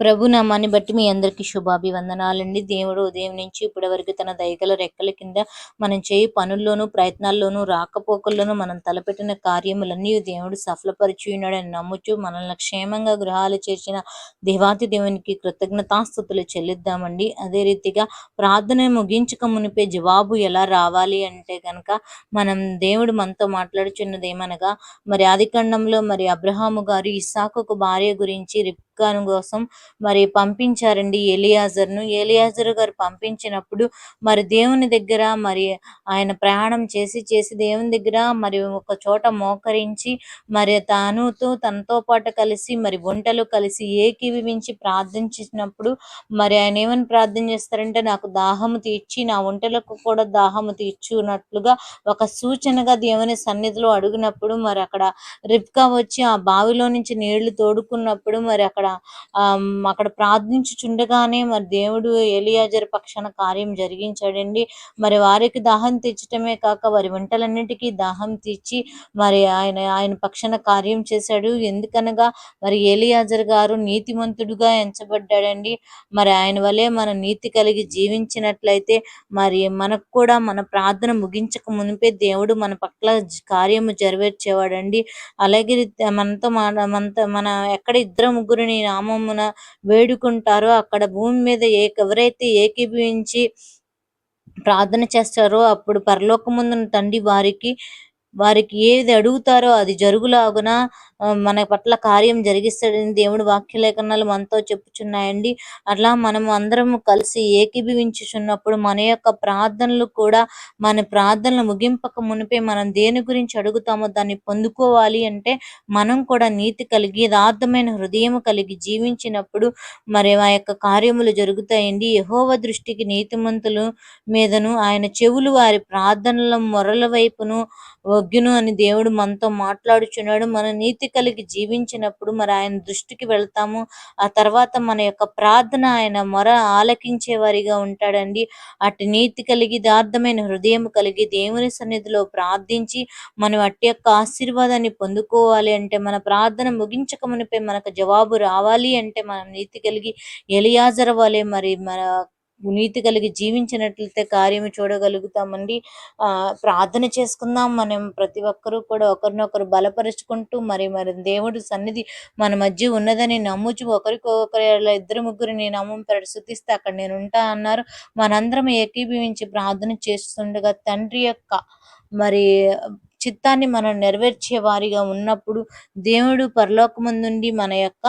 ప్రభు నామాన్ని బట్టి మీ అందరికీ శుభాభివందనాలండి. దేవుడు ఉదయం నుంచి ఇప్పటి వరకు తన దయగల రెక్కల కింద మనం చేయి పనుల్లోనూ ప్రయత్నాల్లోనూ రాకపోకల్లోనూ మనం తలపెట్టిన కార్యములన్నీ దేవుడు సఫలపరిచి ఉన్నాడని నమ్ముచు మనల్ని క్షేమంగా గృహాలు చేర్చిన దేవాతి దేవునికి కృతజ్ఞతాస్థుతులు చెల్లిద్దామండి. అదే రీతిగా ప్రార్థన ముగించక మునిపే జవాబు ఎలా రావాలి అంటే కనుక మనం దేవుడు మనతో మాట్లాడుచున్నది ఏమనగా మరి ఆదికాండంలో మరి అబ్రహాము గారు ఇస్సాకు భార్య గురించి రిప్కాను కోసం మరి పంపించారండి ఏలియాజర్ను ఏలియాజర్ గారు పంపించినప్పుడు మరి దేవుని దగ్గర మరి ఆయన ప్రయాణం చేసి చేసి దేవుని దగ్గర మరి ఒక చోట మోకరించి మరి తానుతో తనతో పాటు కలిసి మరి వంటలు కలిసి ఏకీవించి ప్రార్థించినప్పుడు మరి ఆయన ఏమని ప్రార్థన చేస్తారంటే నాకు దాహము తీర్చి నా వంటలకు కూడా దాహము తీర్చున్నట్లుగా ఒక సూచనగా దేవుని సన్నిధిలో అడిగినప్పుడు మరి అక్కడ రిప్కా వచ్చి ఆ బావిలో నుంచి నీళ్ళు తోడుకున్నప్పుడు మరి అక్కడ అక్కడ ప్రార్థించుచుండగానే మరి దేవుడు ఎలియాజర్ పక్షాన కార్యం జరిగించాడండి. మరి వారికి దాహం తీర్చటమే కాక వారి వంటలన్నిటికీ దాహం తీర్చి మరి ఆయన ఆయన పక్షాన కార్యం చేశాడు. ఎందుకనగా మరి ఏలియాజర్ గారు నీతిమంతుడుగా ఎంచబడ్డాడండి. మరి ఆయన వలె మన నీతి కలిగి జీవించినట్లయితే మరి మనకు కూడా మన ప్రార్థన ముగించక మునిపే దేవుడు మన పట్ల కార్యము జరివేర్చేవాడండి అలాగే మనతో మనతో మన ఎక్కడ ఇద్దరు ముగ్గురిని నామమున వేడుకుంటారో అక్కడ భూమి మీద ఏ ఎవరైతే ఏకీభవించి ప్రార్థన చేస్తారో అప్పుడు పరలోకముందున తండ్రి వారికి వారికి ఏది అడుగుతారో అది జరుగులాగున మన పట్ల కార్యం జరిగిస్తాడని దేవుడు వాక్యలేఖనాలు మనతో చెప్పుచున్నాయండి. అట్లా మనం అందరం కలిసి ఏకీభవించుచున్నప్పుడు మన యొక్క ప్రార్థనలు కూడా మన ప్రార్థనలు ముగింపక మునిపే మనం దేని గురించి అడుగుతామో దాన్ని పొందుకోవాలి అంటే మనం కూడా నీతి కలిగి యథార్థమైన హృదయం కలిగి జీవించినప్పుడు మరి ఆ యొక్క కార్యములు జరుగుతాయండి. యహోవ దృష్టికి నీతిమంతులు మీదను ఆయన చెవులు వారి ప్రార్థనల మొరల వైపును ఒగ్గును అని దేవుడు మనతో మాట్లాడుచున్నాడు. మన నీతి కలిగి జీవించినప్పుడు మరి ఆయన దృష్టికి వెళ్తాము. ఆ తర్వాత మన యొక్క ప్రార్థన ఆయన మొర ఆలకించే వారిగా ఉంటాడండి. అటు నీతి కలిగి దార్థమైన హృదయం కలిగి దేవుని సన్నిధిలో ప్రార్థించి మనం అట్టి యొక్క ఆశీర్వాదాన్ని పొందుకోవాలి అంటే మన ప్రార్థన ముగించక మునిపే మనకు జవాబు రావాలి అంటే మనం నీతి కలిగి ఎలియాజర వలె మరి మన నీతి కలిగి జీవించినట్లయితే కార్యము చూడగలుగుతామండి. ఆ ప్రార్థన చేసుకుందాం. మనం ప్రతి ఒక్కరూ కూడా ఒకరినొకరు బలపరుచుకుంటూ మరి మరి దేవుడు సన్నిధి మన మధ్య ఉన్నదని నమ్ముచు ఒకరికొకరి ఇద్దరు ముగ్గురిని నమ్మం ప్రశుద్ధిస్తే అక్కడ నేను ఉంటా అన్నారు. మనందరం ఏకీభవించి ప్రార్థన చేస్తుండగా తండ్రి యొక్క మరి చిత్తాన్ని మనం నెరవేర్చే వారిగా ఉన్నప్పుడు దేవుడు పరలోకముందుండి మన యొక్క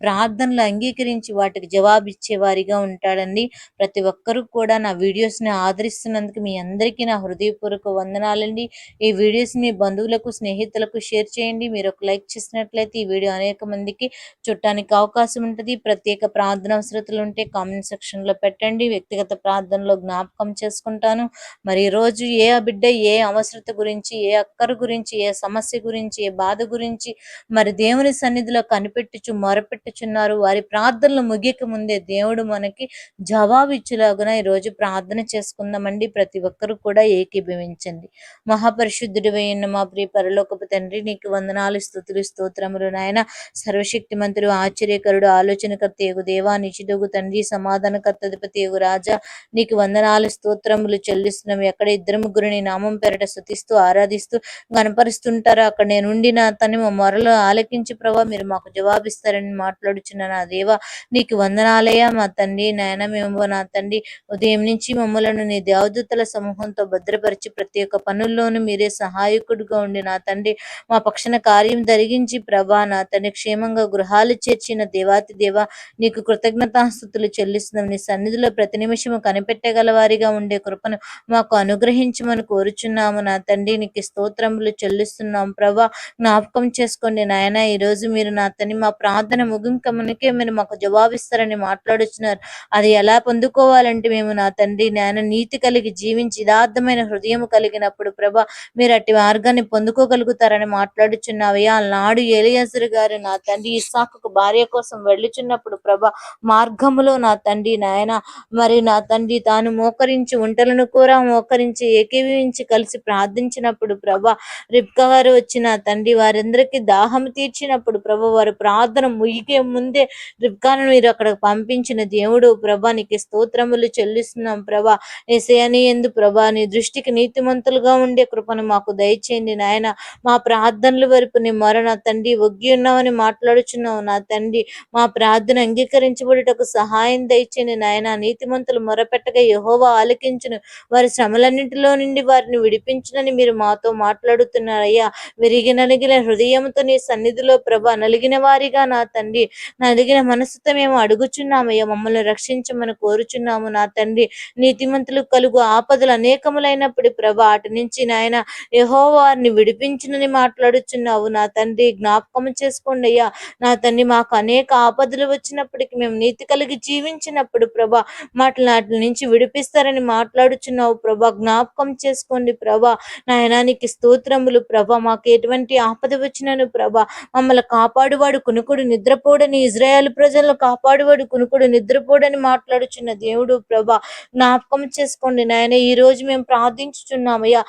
ప్రార్థనలు అంగీకరించి వాటికి జవాబిచ్చే వారిగా ఉంటాడండి. ప్రతి ఒక్కరూ కూడా నా వీడియోస్ని ఆదరిస్తున్నందుకు మీ అందరికీ నా హృదయపూర్వక వందనాలండి. ఈ వీడియోస్ మీ బంధువులకు స్నేహితులకు షేర్ చేయండి. మీరు ఒక లైక్ చేసినట్లయితే ఈ వీడియో అనేక మందికి చుట్టానికి అవకాశం ఉంటుంది. ప్రత్యేక ప్రార్థన అవసరతలు ఉంటే కామెంట్ సెక్షన్లో పెట్టండి. వ్యక్తిగత ప్రార్థనలో జ్ఞాపకం చేసుకుంటాను. మరి రోజు ఏ బిడ్డ ఏ అవసరత గురించి ఏ అక్కరు గురించి ఏ సమస్య గురించి ఏ బాధ గురించి మరి దేవుని సన్నిధిలో కనిపెట్టుచు మొరపెట్టు పెట్టుచున్నారు. వారి ప్రార్థనలు ముగియక ముందే దేవుడు మనకి జవాబు ఇచ్చేలాగున ఈరోజు ప్రార్థన చేసుకుందామండి. ప్రతి ఒక్కరు కూడా ఏకీభవించండి. మహాపరిశుద్ధుడు అయిన మా ప్రియ పరలోకపు తండ్రి నీకు వందనాలు స్థుతులు స్తోత్రములు నాయన. సర్వశక్తి మంత్రులు ఆశ్చర్యకరుడు ఆలోచనకర్త ఏగు దేవా నిచిదొగు తండ్రి సమాధానకర్త అధిపతి ఏగు రాజా. నీకు వందనాలు స్తోత్రములు చెల్లిస్తున్నాం. ఎక్కడ ఇద్దరు ముగ్గురిని నామం పెరట స్థుతిస్తూ ఆరాధిస్తూ గనపరుస్తుంటారో అక్కడ నేను నా తను మా మొరలు ఆలకించి ప్రభావ మీరు మాకు జవాబిస్తారని మాట మాట్లాడుచున్న నా దేవ నీకు వందనాలయ్యా మా తండ్రి నాయన మేము నా తండ్రి. ఉదయం నుంచి మమ్మలను నీ దేవదూతల సమూహంతో భద్రపరిచి ప్రతి ఒక్క పనుల్లోనూ మీరే సహాయకుడుగా ఉండి నా తండ్రి. మా పక్షన కార్యం జరిగించి ప్రభా నా తండ్రి క్షేమంగా గృహాలు చేర్చిన దేవాతి దేవ నీకు కృతజ్ఞతాస్థుతులు చెల్లిస్తున్నాం. నీ సన్నిధిలో ప్రతి నిమిషము కనిపెట్టగల వారిగా ఉండే కృపను మాకు అనుగ్రహించమని కోరుచున్నాము నా తండ్రి. నీకు స్తోత్రములు చెల్లిస్తున్నాం ప్రభా. జ్ఞాపకం చేసుకోండి నాయన ఈ రోజు మీరు నా తండ్రి మా ప్రార్థన ముగి ముగింకమునికే మీరు మాకు జవాబిస్తారని మాట్లాడుచున్నారు. అది ఎలా పొందుకోవాలంటే మేము నా తండ్రి నాయన నీతి కలిగి జీవించి యథార్థమైన హృదయం కలిగినప్పుడు ప్రభా మీరు అట్టి మార్గాన్ని పొందుకోగలుగుతారని మాట్లాడుచున్నావయ్యా నాడు ఎలియసరు గారు నా తండ్రి ఇసాకు భార్య కోసం వెళ్ళుచున్నప్పుడు ప్రభా మార్గములో నా తండ్రి నాయన మరి నా తండ్రి తాను మోకరించి ఒంటలను కూడా మోకరించి ఏకీవించి కలిసి ప్రార్థించినప్పుడు ప్రభా రిప్క గారు వచ్చిన తండ్రి వారందరికీ దాహం తీర్చినప్పుడు ప్రభా వారు ప్రార్థన ముగిగే అయ్యే ముందే రిబ్కాను మీరు అక్కడ పంపించిన దేవుడు ప్రభా నీకు స్తోత్రములు చెల్లిస్తున్నాం ప్రభా. ఏసయని ఎందు ప్రభా నీ దృష్టికి నీతిమంతులుగా ఉండే కృపను మాకు దయచేయండి నాయన. మా ప్రార్థనలు వరకు నీ మొర నా తండ్రి ఒగ్గి ఉన్నామని మాట్లాడుచున్నావు నా తండ్రి. మా ప్రార్థన అంగీకరించబడుటకు సహాయం దయచేయండి నాయన. నీతిమంతులు మొరపెట్టగా యహోవా ఆలకించును. వారి శ్రమలన్నింటిలో నుండి వారిని విడిపించునని మీరు మాతో మాట్లాడుతున్నారయ్యా. విరిగి నలిగిన హృదయంతో నీ సన్నిధిలో ప్రభ నలిగిన వారిగా నా తండ్రి. నలిగిన మనసుతో మేము అడుగుచున్నామయ్యా మమ్మల్ని రక్షించమని కోరుచున్నాము. నా తండ్రి నీతిమంతులు కలుగు ఆపదలు అనేకములైనప్పుడు ప్రభ అటు నుంచి నాయన యహో వారిని విడిపించునని మాట్లాడుచున్నావు. నా తండ్రి జ్ఞాపకం చేసుకోండి అయ్యా. నా తండ్రి మాకు అనేక ఆపదలు వచ్చినప్పటికీ మేము నీతి కలిగి జీవించినప్పుడు ప్రభా మాటలు వాటి నుంచి విడిపిస్తారని మాట్లాడుచున్నావు. ప్రభా జ్ఞాపకం చేసుకోండి ప్రభా. నాయనానికి స్తోత్రములు ప్రభా. మాకు ఎటువంటి ఆపద వచ్చినను ప్రభా మమ్మల్ని కాపాడువాడు కునుకుడు నిద్రపో నిద్రపోడని ఇజ్రాయెల్ ప్రజలను కాపాడువాడు కునుకుడు నిద్రపోడని మాట్లాడుచున్న దేవుడు ప్రభా జ్ఞాపకం చేసుకోండి నాయన ఈ రోజు మేము ప్రార్థించుచున్నామయ్యా.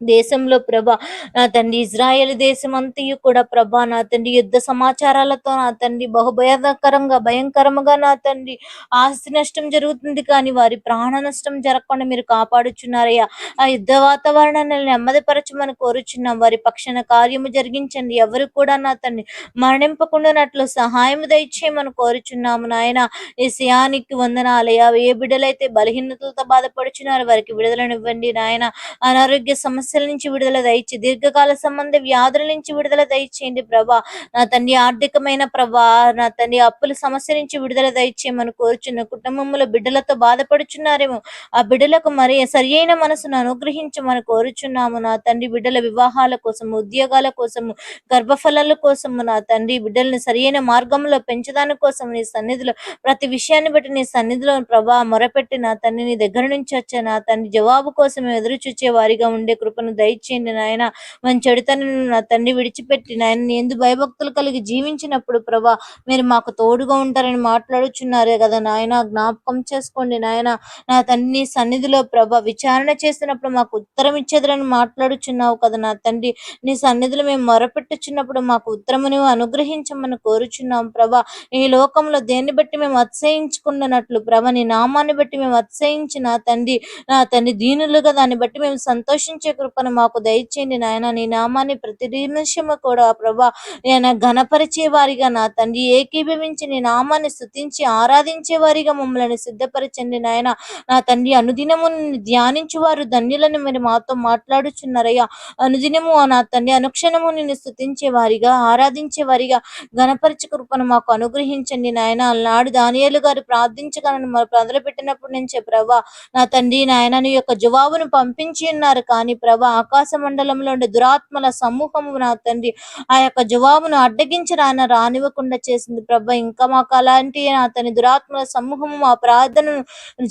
దేశంలో ప్రభ నా తండ్రి ఇజ్రాయెల్ దేశం అంతయు కూడా ప్రభా నా తండ్రి యుద్ధ సమాచారాలతో నా తండ్రి బహుభయకరంగా భయంకరంగా నా తండ్రి ఆస్తి నష్టం జరుగుతుంది కానీ వారి ప్రాణ నష్టం జరగకుండా మీరు కాపాడుచున్నారయ్యా. ఆ యుద్ధ వాతావరణాన్ని నెమ్మదిపరచమని కోరుచున్నాం. వారి పక్షణ కార్యము జరిగించండి. ఎవరు కూడా నా తండ్రి మరణింపకుండానట్లు సహాయం దయచేయమని కోరుచున్నాము నాయన. ఈ శయానికి వందనాలయ్యా. ఏ బిడ్డలైతే బలహీనతలతో బాధపడుచున్నారు వారికి విడుదలనివ్వండి నాయన. అనారోగ్య సమస్య సమస్యల నుంచి విడుదల దయచి దీర్ఘకాల సంబంధ వ్యాధుల నుంచి విడుదల దయచేయండి ప్రభా. నా తండ్రి ఆర్థికమైన ప్రభా నా తండ్రి అప్పుల సమస్య నుంచి విడుదల దయచేయమని కోరుచున్న కుటుంబంలో బిడ్డలతో బాధపడుచున్నారేమో ఆ బిడ్డలకు మరి సరి అయిన మనసును అనుగ్రహించమని కోరుచున్నాము. నా తండ్రి బిడ్డల వివాహాల కోసం ఉద్యోగాల కోసము గర్భఫలాల కోసము నా తండ్రి బిడ్డల్ని సరియైన మార్గంలో పెంచదాని కోసం నీ సన్నిధిలో ప్రతి విషయాన్ని బట్టి నీ సన్నిధిలో ప్రభా మొరపెట్టి నా తండ్రి నీ దగ్గర నుంచి వచ్చే నా తండ్రి జవాబు కోసం ఎదురు చూచే వారిగా ఉండే కృప కృపను దయచేయండి నాయన. మన చెడుతనను నా తండ్రి విడిచిపెట్టి నాయన ఎందు భయభక్తులు కలిగి జీవించినప్పుడు ప్రభా మీరు మాకు తోడుగా ఉంటారని మాట్లాడుచున్నారే కదా నాయన. జ్ఞాపకం చేసుకోండి నాయన. నా తండ్రి సన్నిధిలో ప్రభ విచారణ చేసినప్పుడు మాకు ఉత్తరం ఇచ్చేదని మాట్లాడుచున్నావు కదా నా తండ్రి. నీ సన్నిధిలో మేము మొరపెట్టుచున్నప్పుడు మాకు ఉత్తరమును అనుగ్రహించమని కోరుచున్నాం ప్రభా. ఈ లోకంలో దేన్ని బట్టి మేము అతిశయించుకున్నట్లు ప్రభ నీ నామాన్ని బట్టి మేము అతిశయించి నా తండ్రి నా తండ్రి దీనులుగా దాన్ని బట్టి మేము సంతోషించే కృపను మాకు దయచేయండి నాయన. నీ నామాన్ని ప్రతి నిమిషము కూడా ప్రభా నేను ఘనపరిచే వారిగా నా తండ్రి ఏకీభవించి నీ నామాన్ని స్థుతించి ఆరాధించే వారిగా మమ్మల్ని సిద్ధపరచండి నాయన. నా తండ్రి అనుదినము ధ్యానించువారు ధన్యులను మీరు మాతో మాట్లాడుచున్నారయ్యా. అనుదినము నా తండ్రి అనుక్షణము నిన్ను స్థుతించే వారిగా ఆరాధించే వారిగా గణపరిచ కృపను మాకు అనుగ్రహించండి నాయన. నాడు దానియాలు గారు ప్రార్థించగలను మొదలు పెట్టినప్పుడు నుంచి ప్రభా నా తండ్రి నాయన నీ యొక్క జవాబును పంపించి ఉన్నారు కానీ ప్రభా ఆకాశ మండలంలో ఉండే దురాత్మల సమూహము నా తండ్రి. ఆ యొక్క జవాబును అడ్డగించి రాన రానివ్వకుండా చేసింది ప్రభా. ఇంకా మాకు అలాంటి నా తండ్రి దురాత్మల సమూహము మా ప్రార్థనను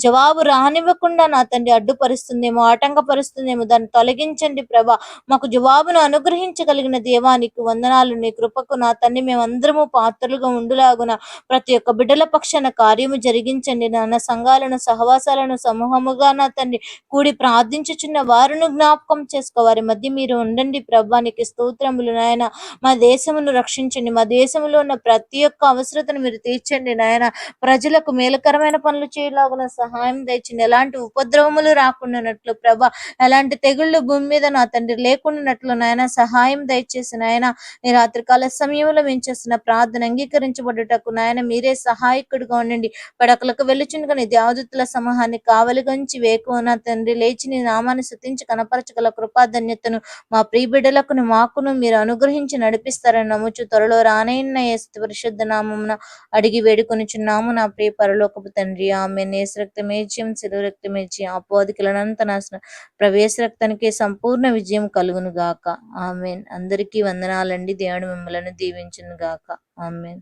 జవాబు రానివ్వకుండా నా తండ్రి అడ్డుపరుస్తుందేమో ఆటంకపరుస్తుందేమో దాన్ని తొలగించండి ప్రభా. మాకు జవాబును అనుగ్రహించగలిగిన దేవానికి వందనాలు నీ కృపకు నా తండ్రి మేమందరము పాత్రలుగా ఉండులాగున ప్రతి ఒక్క బిడ్డల పక్షాన కార్యము జరిగించండి నాన్న సంఘాలను సహవాసాలను సమూహముగా నా తండ్రి కూడి ప్రార్థించుచున్న వారును జ్ఞాపకం జ్ఞాపకం చేసుకోవారి మధ్య మీరు ఉండండి ప్రభానికి స్తోత్రములు నాయన. మా దేశమును రక్షించండి. మా దేశంలో ఉన్న ప్రతి ఒక్క అవసరతను మీరు తీర్చండి నాయన. ప్రజలకు మేలకరమైన పనులు చేయలాగున సహాయం తెచ్చింది ఎలాంటి ఉపద్రవములు రాకుండానట్లు ప్రభ. ఎలాంటి తెగుళ్ళు భూమి మీద నా తండ్రి లేకుండానట్లు నాయన సహాయం దయచేసి నాయన. ఈ రాత్రికాల సమయంలో మేము చేస్తున్న ప్రార్థన అంగీకరించబడుటకు నాయన మీరే సహాయకుడిగా ఉండండి. పడకలకు వెళ్ళుచుండగాని దేవదత్తుల సమూహాన్ని కావలిగంచి వేకు నా తండ్రి లేచి నీ నామాన్ని శుతించి కనపరచ గల కృపాధన్యతను మా ప్రియబిడ్డలకు మాకును మీరు అనుగ్రహించి నడిపిస్తారని నమ్ముచు త్వరలో రానైన పరిశుద్ధ నామమున అడిగి వేడుకొనిచున్నాము నా ప్రియ పరలోకపు తండ్రి. ఆమె నేస రక్తమేజ్యం శిలువ రక్తమేచి అపోధికులనంత నాశనం ప్రవేశ రక్తానికి సంపూర్ణ విజయం కలుగును గాక ఆమెన్. అందరికీ వందనాలండి. దేవుడు మిమ్మలను దీవించును గాక ఆమెన్.